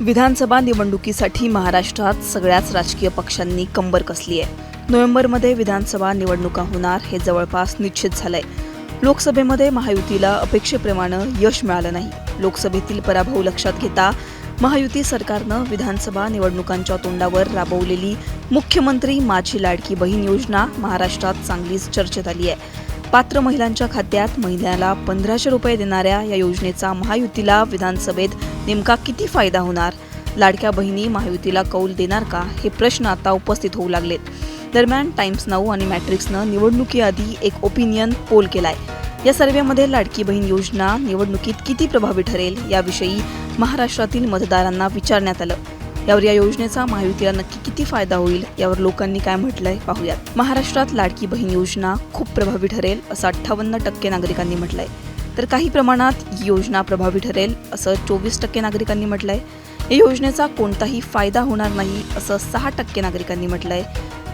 विधानसभा निवडणुकीसाठी महाराष्ट्रात सगळ्याच राजकीय पक्षांनी कंबर कसली आहे. नोव्हेंबरमध्ये विधानसभा निवडणुका होणार हे जवळपास निश्चित झालंय. लोकसभेमध्ये महायुतीला अपेक्षेप्रमाणे यश मिळालं नाही. लोकसभेतील पराभव लक्षात घेता महायुती सरकारनं विधानसभा निवडणुकांच्या तोंडावर राबवलेली मुख्यमंत्री माझी लाडकी बहीण योजना महाराष्ट्रात चांगलीच चर्चेत आली आहे. पात्र महिलांच्या खात्यात महिन्याला पंधराशे रुपये देणाऱ्या या योजनेचा महायुतीला विधानसभेत नेमका किती फायदा होणार? लाडक्या बहिणी महायुतीला कौल देणार का? हे प्रश्न आता उपस्थित होऊ लागलेत. दरम्यान टाइम्स नाऊ आणि मॅट्रिक्सनं निवडणुकीआधी एक ओपिनियन पोल केलाय. या सर्व्हेमध्ये लाडकी बहीण योजना निवडणुकीत किती प्रभावी ठरेल याविषयी महाराष्ट्रातील मतदारांना विचारण्यात आलं. यावर या योजनेचा महायुतीला नक्की किती फायदा होईल यावर लोकांनी काय म्हटलंय पाहूयात. महाराष्ट्रात लाडकी बहीण योजना खूप प्रभावी ठरेल असं अठ्ठावन्न टक्के नागरिकांनी म्हटलंय. तर काही प्रमाणात ही योजना प्रभावी ठरेल असं चोवीस टक्के नागरिकांनी म्हटलंय. या योजनेचा कोणताही फायदा होणार नाही असं सहा टक्के नागरिकांनी म्हटलंय.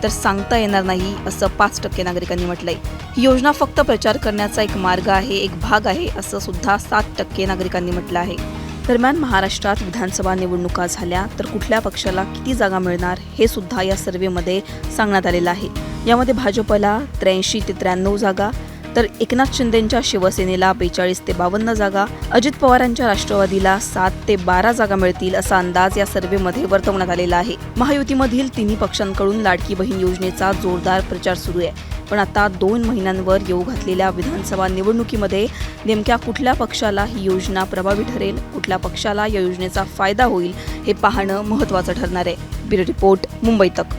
तर सांगता येणार नाही असं पाच टक्के नागरिकांनी म्हटलंय. ही योजना फक्त प्रचार करण्याचा एक मार्ग आहे एक भाग आहे असं सुद्धा सात टक्के नागरिकांनी म्हटलं आहे. दरम्यान महाराष्ट्रात विधानसभा निवडणुका झाल्या तर कुठल्या पक्षाला किती जागा मिळणार हे सुद्धा या सर्व्हेमध्ये सांगण्यात आलेलं आहे. यामध्ये भाजपला त्र्याऐंशी ते त्र्याण्णव जागा तर एकनाथ शिंदेंच्या शिवसेनेला बेचाळीस ते बावन्न जागा अजित पवारांच्या राष्ट्रवादीला सात ते बारा जागा मिळतील असा अंदाज या सर्व्हेमध्ये वर्तवण्यात आलेला आहे. महायुतीमधील तिन्ही पक्षांकडून लाडकी बहीण योजनेचा जोरदार प्रचार सुरू आहे. पण आता दोन महिन्यांवर येऊ घातलेल्या विधानसभा निवडणुकीमध्ये नेमक्या कुठल्या पक्षाला ही योजना प्रभावी ठरेल कुठल्या पक्षाला या योजनेचा फायदा होईल हे पाहणं महत्त्वाचं ठरणार आहे. ब्युरो रिपोर्ट मुंबई तक.